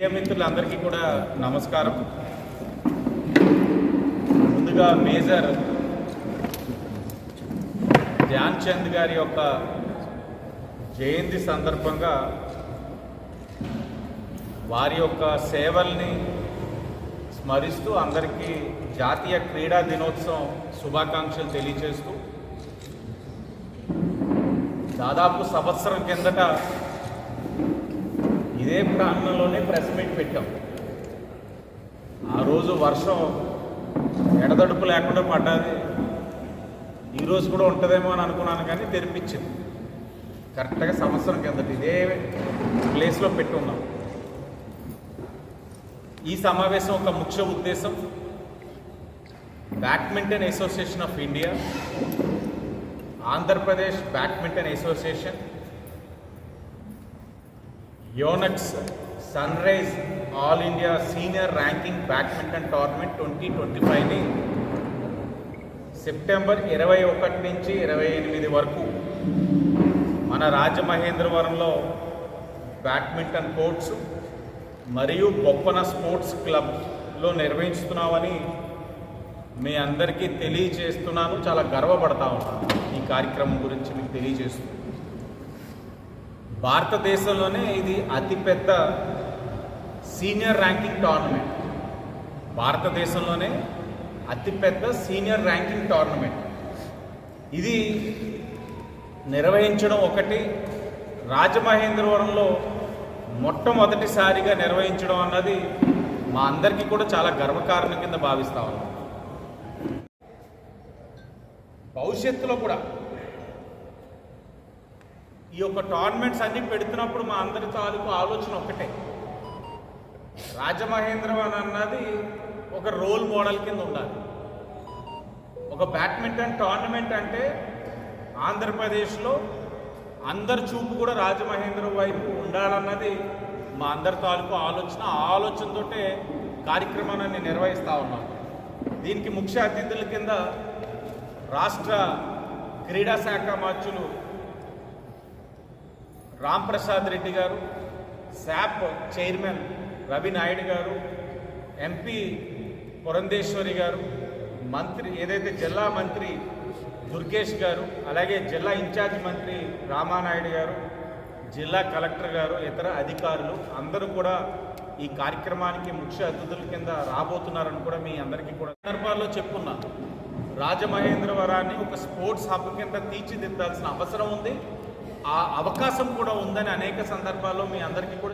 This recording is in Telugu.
ప్రియ మిత్రులందరికీ కూడా నమస్కారం. ముందుగా మేజర్ ధ్యాన్ చంద్ గారి యొక్క జయంతి సందర్భంగా వారి యొక్క సేవల్ని స్మరిస్తూ అందరికీ జాతీయ క్రీడా దినోత్సవం శుభాకాంక్షలు తెలియజేస్తూ దాదాపు సంవత్సరం కిందట ఇదే ప్రాంతంలోనే ప్రెస్ మీట్ పెట్టాం. ఆ రోజు వర్షం ఎడదడుపు లేకుండా పడ్డది. ఈరోజు కూడా ఉంటుందేమో అని అనుకున్నాను కానీ తెరిపించింది. కరెక్ట్గా సంవత్సరం కిందట ఇదే ప్లేస్లో పెట్టున్నాం ఈ సమావేశం ఒక ముఖ్య ఉద్దేశం. Badminton association of India Andhra Pradesh badminton association Yonex sunrise all India senior ranking badminton tournament twenty twenty ఫైవ్ని September ఇరవై ఒకటి నుంచి ఇరవై ఎనిమిది వరకు మన రాజమహేంద్రవరంలో బ్యాడ్మింటన్ కోర్ట్స్ మరియు గొప్పన స్పోర్ట్స్ క్లబ్లో నిర్వహిస్తున్నామని మీ అందరికీ తెలియజేస్తున్నాను. చాలా గర్వపడతా ఉన్నాను ఈ కార్యక్రమం గురించి మీకు తెలియజేస్తున్నాను భారతదేశంలోనే ఇది అతిపెద్ద సీనియర్ ర్యాంకింగ్ టోర్నమెంట్. భారతదేశంలోనే అతిపెద్ద సీనియర్ ర్యాంకింగ్ టోర్నమెంట్. ఇది నిర్వహించడం ఒకటి రాజమహేంద్రవరంలో మొట్టమొదటిసారిగా నిర్వహించడం అన్నది మా అందరికీ కూడా చాలా గర్వకారణం కింద భావిస్తా ఉన్నాం. భవిష్యత్తులో కూడా ఈ యొక్క టోర్నమెంట్స్ అన్ని పెడుతున్నప్పుడు మా అందరి తాలూకు ఆలోచన ఒకటే రాజమహేంద్రవన్ అన్నది ఒక రోల్ మోడల్ కింద ఉండాలి. ఒక బ్యాడ్మింటన్ టోర్నమెంట్ అంటే ఆంధ్రప్రదేశ్లో అందరి చూపు కూడా రాజమహేంద్రం వైపు ఉండాలన్నది మా అందరి తాలూకు ఆలోచన. ఆ ఆలోచనతోటే కార్యక్రమాన్ని నిర్వహిస్తూ ఉన్నాం. దీనికి ముఖ్య అతిథుల కింద రాష్ట్ర క్రీడా శాఖ మార్చులు రాంప్రసాద్ రెడ్డి గారు శాప్ చైర్మన్ రవి నాయుడు గారు ఎంపీ పురంధేశ్వరి గారు మంత్రి ఏదైతే జిల్లా మంత్రి దుర్గేష్ గారు అలాగే జిల్లా ఇన్ఛార్జ్ మంత్రి రామానాయుడు గారు జిల్లా కలెక్టర్ గారు ఇతర అధికారులు అందరూ కూడా ఈ కార్యక్రమానికి ముఖ్య అతిథుల కింద రాబోతున్నారని కూడా మీ అందరికీ కూడా సందర్భాల్లో చెప్పున్నాను రాజమహేంద్రవరాన్ని ఒక స్పోర్ట్స్ హబ్ కింద తీర్చిదిద్దాల్సిన అవసరం ఉంది. ఆ అవకాశం కూడా ఉందని అనేక సందర్భాల్లో మీ అందరికీ కూడా